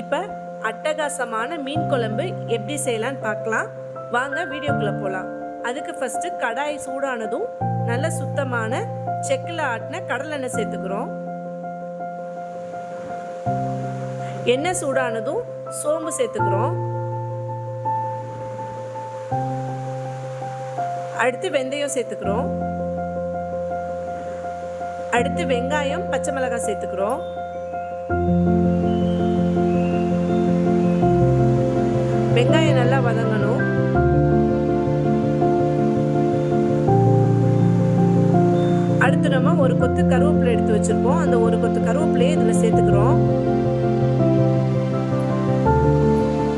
இப்போ அட்டகாசமான மீன் குழம்பு எப்படி செய்யலான்னு பார்க்கலாம். வாங்க வீடியோக்குள்ளே போகலாம் அதுக்கு ஃபஸ்ட்டு கடாய் சூடானதும் நல்ல சுத்தமான செக்கில் ஆட்டின கடலெண்ணெய் சேர்த்துக்கிறோம். எண்ணெய் சூடானதும் சோம்பு சேர்த்துக்கிறோம். அடுத்து வெந்தயம் சேர்த்துக்கிறோம். அடுத்து வெங்காயம் பச்சை மிளகாய் சேர்த்துக்கிறோம். வெங்காயம் நல்லா வதங்கணும். அடுத்து நம்ம ஒரு கொத்து கருவேப்பிலை எடுத்து வச்சிருப்போம். அந்த ஒரு கொத்து கருவேப்பிலையை இதில் சேர்த்துக்கிறோம்.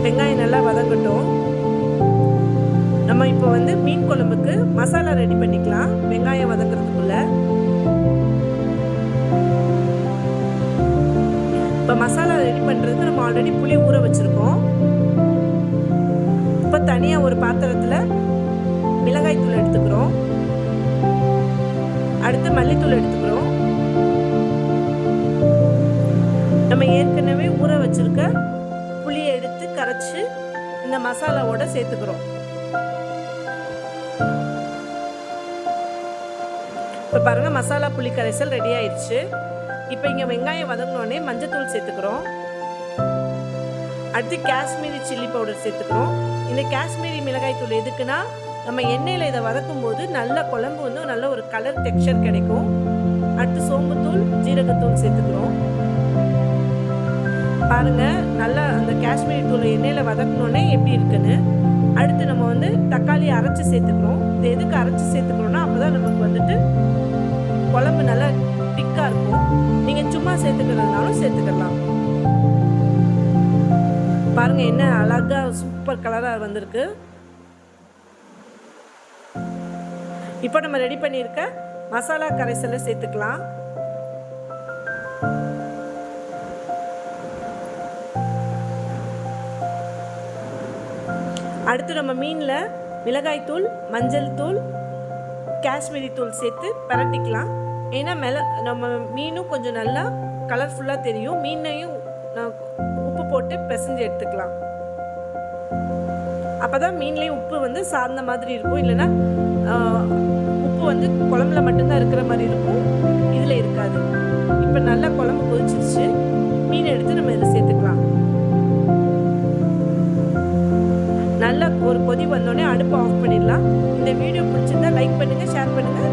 வெங்காயம் நல்லா வதங்கட்டும். நம்ம இப்போ வந்து மீன் குழம்புக்கு மசாலா ரெடி பண்ணிக்கலாம். வெங்காயம் வதங்குறதுக்குள்ள. இப்போ மசாலா ரெடி பண்ணுறதுக்கு நம்ம ஆல்ரெடி புளி ஊற வச்சுருக்கோம். இப்போ தனியாக ஒரு பாத்திரத்தில் மிளகாய் தூள் எடுத்துக்கிறோம். அடுத்து மல்லித்தூள் எடுத்துக்கிறோம். நம்ம ஏற்கனவே ஊற வச்சிருக்க புளியை எடுத்து கரைச்சி இந்த மசாலாவோட சேர்த்துக்கிறோம். இப்போ பாருங்க மசாலா புளி கரைசல் ரெடி ஆயிடுச்சு இப்போ இங்கே வெங்காயம் வதங்கினோடனே மஞ்சத்தூள் சேர்த்துக்கிறோம். அடுத்து காஷ்மீரி சில்லி பவுடர் சேர்த்துக்கிறோம். இந்த காஷ்மீரி மிளகாய் தூள் எதுக்குன்னா நம்ம எண்ணெயில் இதை வதக்கும் போது நல்ல குழம்பு வந்து நல்ல ஒரு கலர் டெக்ஸ்சர் கிடைக்கும். அடுத்து சோம்புத்தூள் ஜீரகத்தூள் சேர்த்துக்கிறோம். பாருங்க நல்லா அந்த காஷ்மீரி தூள் எண்ணெயில் வதக்கணுன்னே எப்படி இருக்குன்னு. அடுத்து நம்ம வந்து தக்காளி அரைச்சி சேர்த்துக்கிறோம். இது எதுக்கு அரைச்சி சேர்த்துக்கிறோன்னா அப்போ தான் நமக்கு வந்துட்டு குழம்பு நல்லா திக்காக இருக்கும். நீங்கள் சும்மா சேர்த்துக்கிறதுனாலும் சேர்த்துக்கலாம். பாருங்க என்ன அழகா சூப்பர் கலராக வந்திருக்கு. இப்போ நம்ம ரெடி பண்ணியிருக்க மசாலா கரைசலை சேர்த்துக்கலாம். அடுத்து நம்ம மீனில் மிளகாய் தூள் மஞ்சள் தூள் காஷ்மீரி தூள் சேர்த்து பரட்டிக்கலாம். ஏன்னா மெல நம்ம மீனும் கொஞ்சம் நல்லா கலர்ஃபுல்லாக தெரியும். மீனையும் நான் போட்டு பிசைஞ்சு எடுத்துக்கலாம். அப்போ தான் மீன்லேயும் உப்பு வந்து சார்ந்த மாதிரி இருக்கும். இல்லைன்னா உப்பு வந்து குழம்புல மட்டும்தான் இருக்கிற மாதிரி இருக்கும். இதில் இருக்காது. இப்போ நல்லா குழம்பு கொதிச்சிருச்சு. மீன் எடுத்து நம்ம இதில் சேர்த்துக்கலாம். நல்லா ஒரு கொதி வந்தோடனே அடுப்பை ஆஃப் பண்ணிடலாம். இந்த வீடியோ பிடிச்சிருந்தா லைக் பண்ணுங்கள் ஷேர் பண்ணுங்கள்